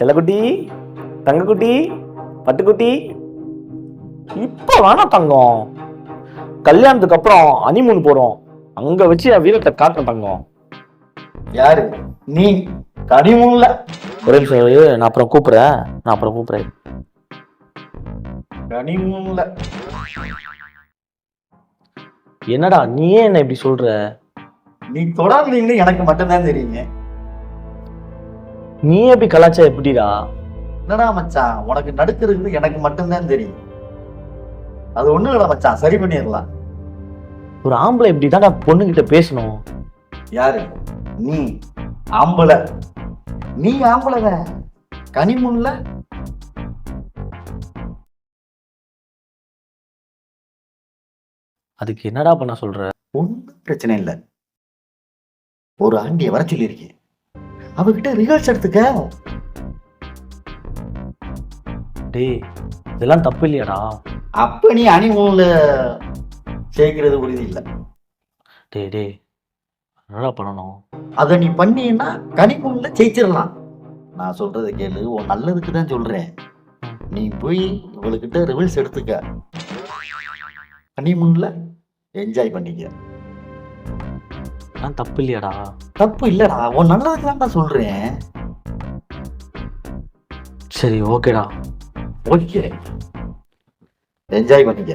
செல்லக்குட்டி தங்கக்குட்டி பட்டுக்குட்டி. இப்போ வேணாம் தங்கம். கல்யாணத்துக்கு அப்புறம் அனிமூன் போறோம். அங்க வச்சு என் வீரத்தை காட்டுறேன் தங்கம். யாரு? நீ? கனிமுல்ல ஒரே நிமிஷம் இரு, நான் அப்புறம் கூப்பிடுறேன். நான் அப்புறம் கூப்பிடுறேன். கனிமுல்ல என்னடா நீ ஏன் என்ன இப்படி சொல்ற? நீ தொடர்ந்தீங்கன்னு எனக்கு மட்டும்தான் தெரியுங்க நீ எப்படி கலாச்சா எப்படிடா? என்னடா மச்சான் உனக்கு நடுக்கிறது எனக்கு மட்டும்தான் தெரியும். அது ஒண்ணு இல்ல மச்சான் சரி பண்ணிடலாம். ஒரு ஆம்பளை இப்படி தான் பொண்ணுகிட்ட பேசணும்? யாரு? நீ. ஆம்பளை. நீ ஆம்பளை கனிமுல்ல அதுக்கு என்னடா பண்ண சொல்ற? ஒன்றும் பிரச்சனை இல்லை. ஒரு ஆண்டியை வர சொல்லியிருக்கேன். அவகிட்ட ரிஹர்ஸ் எடுத்துக்க. டேய் இதெல்லாம் தப்பு இல்லையாடா அப்ப நீ அனிமூல சேர்க்கிறது உறுதி இல்லை. டேய் டேய் என்னடா பண்ணணும்? அதை நீ பண்ணீன்னா கனிமூல ஜெயிச்சிடலாம். நான் சொல்றதை கேளு உன் நல்லதுக்கு தான் சொல்றேன். நீ போய் இவளுக்கிட்ட ரிவல்ஸ் எடுத்துக்க. ஹனிமூன்ல என்ஜாய் பண்ணிக்க. அதெல்லாம் தப்பு இல்லையாடா தப்பு இல்லடா. உன் நல்லதுக்கு தான் நான் சொல்றேன். சரி ஓகேடா. ஓகே. என்ஜாய் பண்ணிக்க.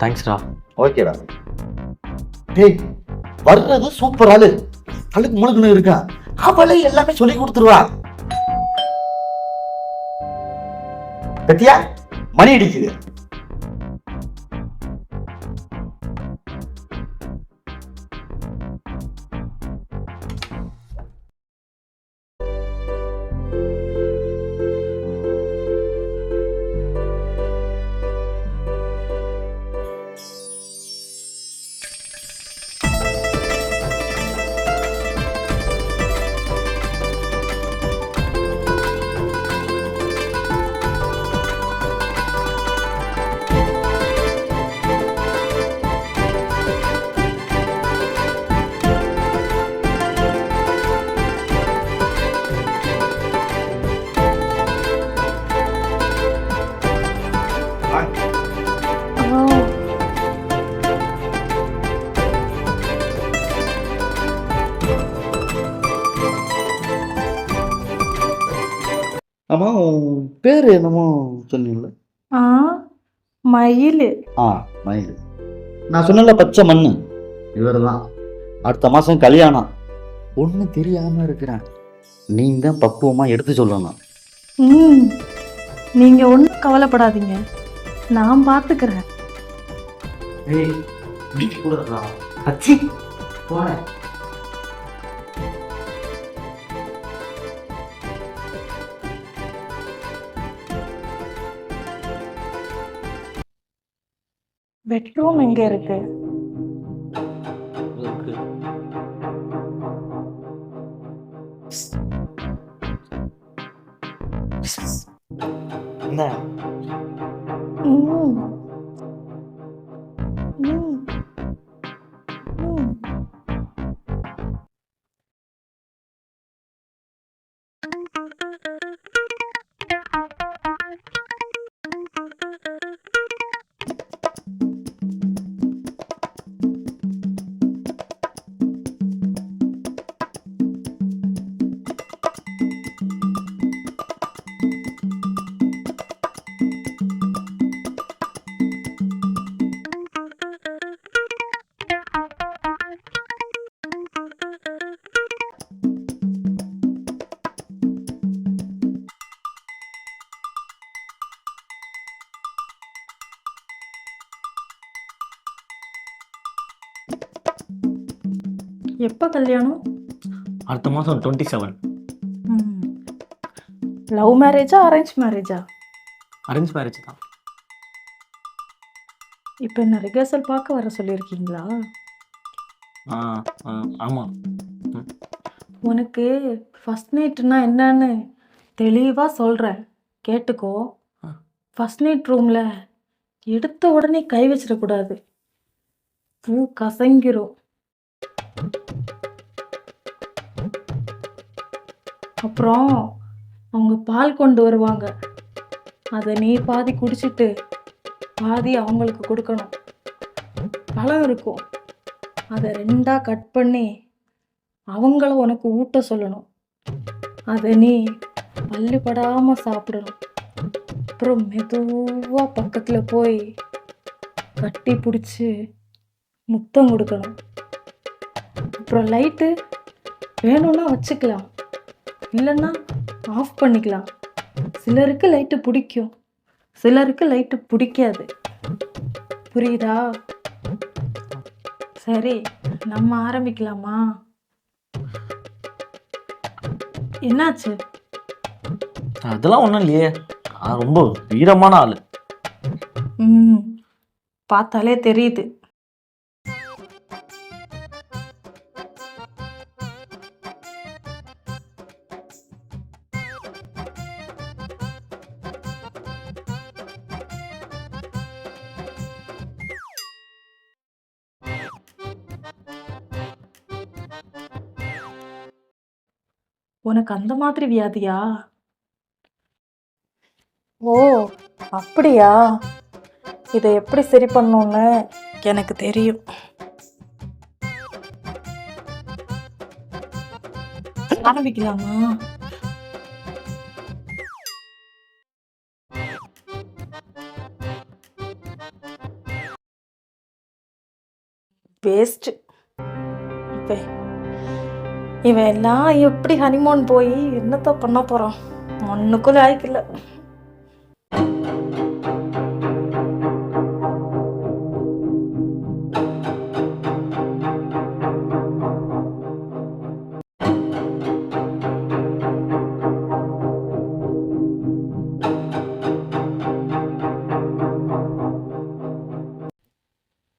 தேங்க்ஸ்டா ஓகேடா. டேய் வர்றது சூப்பர் ஆளு. அழுக்கு முழுக்குன்னு இருக்கா. அவளே எல்லாமே சொல்லி கொடுத்துருவா. பத்தியா மணி அடிக்குது. ஆமா உன் பேர் என்னமோ சொன்னீங்களே ஆ மயில். ஆ மயில். நான் சொன்னல பச்சை மண்ணு. இவர் தான் அடுத்த மாசம் கல்யாணம். ஒன்றும் தெரியாம இருக்கிறேன். நீ தான் பக்குவமா எடுத்து சொல்லணும். ம் நீங்க ஒன்றும் கவலைப்படாதீங்க. நான் பார்த்துக்கிறேன் ஏய் நீ கூடடா அச்சி போனேன் பெட்ரூம் எங்க இருக்கு இருக்கு. என்ன ம். ம். ம். எப்போ கல்யாணம்? அடுத்த மாசம் டுவெண்ட்டி செவன் லவ் மேரேஜா அரேஞ்ச் மேரேஜா அரேஞ்ச் மேரேஜ் தான். இப்போ என்ன ரிஹர்சல் பார்க்க வர சொல்லியிருக்கீங்களா? ஆ ஆ, ஆமா. உனக்கு ஃபர்ஸ்ட் நைட்னா என்னன்னு தெளிவாக சொல்கிறேன் கேட்டுக்கோ. ஆ. ஃபர்ஸ்ட் நைட் ரூமில் எடுத்த உடனே கை வச்சிடக்கூடாது. பூ கசங்கிரும். அப்புறம் அவங்க பால் கொண்டு வருவாங்க. அதை நீ பாதி குடிச்சிட்டு பாதி அவங்களுக்கு கொடுக்கணும். பழம் இருக்கும். அதை ரெண்டாக கட் பண்ணி அவங்கள உனக்கு ஊட்ட சொல்லணும். அதை நீ பள்ளிப்படாமல் சாப்பிடணும். அப்புறம் மெதுவாக பக்கத்தில் போய் கட்டி பிடிச்சி முத்தம் கொடுக்கணும். அப்புறம் லைட்டு வேணும்னா வச்சுக்கலாம். இல்லைன்னா ஆஃப் பண்ணிக்கலாம். சிலருக்கு லைட்டு பிடிக்கும். சிலருக்கு லைட்டு பிடிக்காது. புரியுதா? சரி நம்ம ஆரம்பிக்கலாமா? என்னாச்சு? அதெல்லாம் ஒன்றும் இல்லையே. நான் ரொம்ப வீரமான ஆள். ம் பார்த்தாலே தெரியுது. உனக்கு அந்த மாதிரி வியாதியா? ஓ அப்படியா? இதை எப்படி சரி பண்ணணும்னு எனக்கு தெரியும். ஆரம்பிக்கலாமா? வேஸ்ட் இப்போ இவன் எல்லாம் எப்படி ஹனிமூன் போய் என்னத்த பண்ண போறான்? ஒன்றுக்கும் லாய்க்கில்லை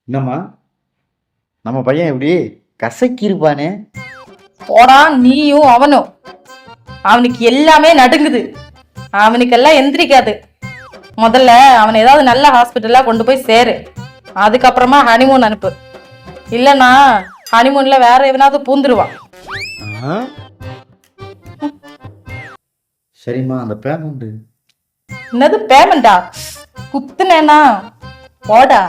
என்னம்மா? நம்ம பையன் எப்படி? கசக்கி இருப்பானே போடா நீயும் அவனும். அவனுக்கு எல்லாமே நடுங்குது. அவனுக்கெல்லாம் எந்திரிக்காது. முதல்ல அவனை ஏதாவது நல்ல ஹாஸ்பிட்டலாக கொண்டு போய் சேரு. அதுக்கப்புறமா ஹனிமூன் அனுப்பு. இல்லைன்னா ஹனிமூன்ல வேற எவனாவது பூந்துருவான்? சரிம்மா அந்த பேமெண்ட் என்னது பேமெண்டா குத்துனேனா? போடா.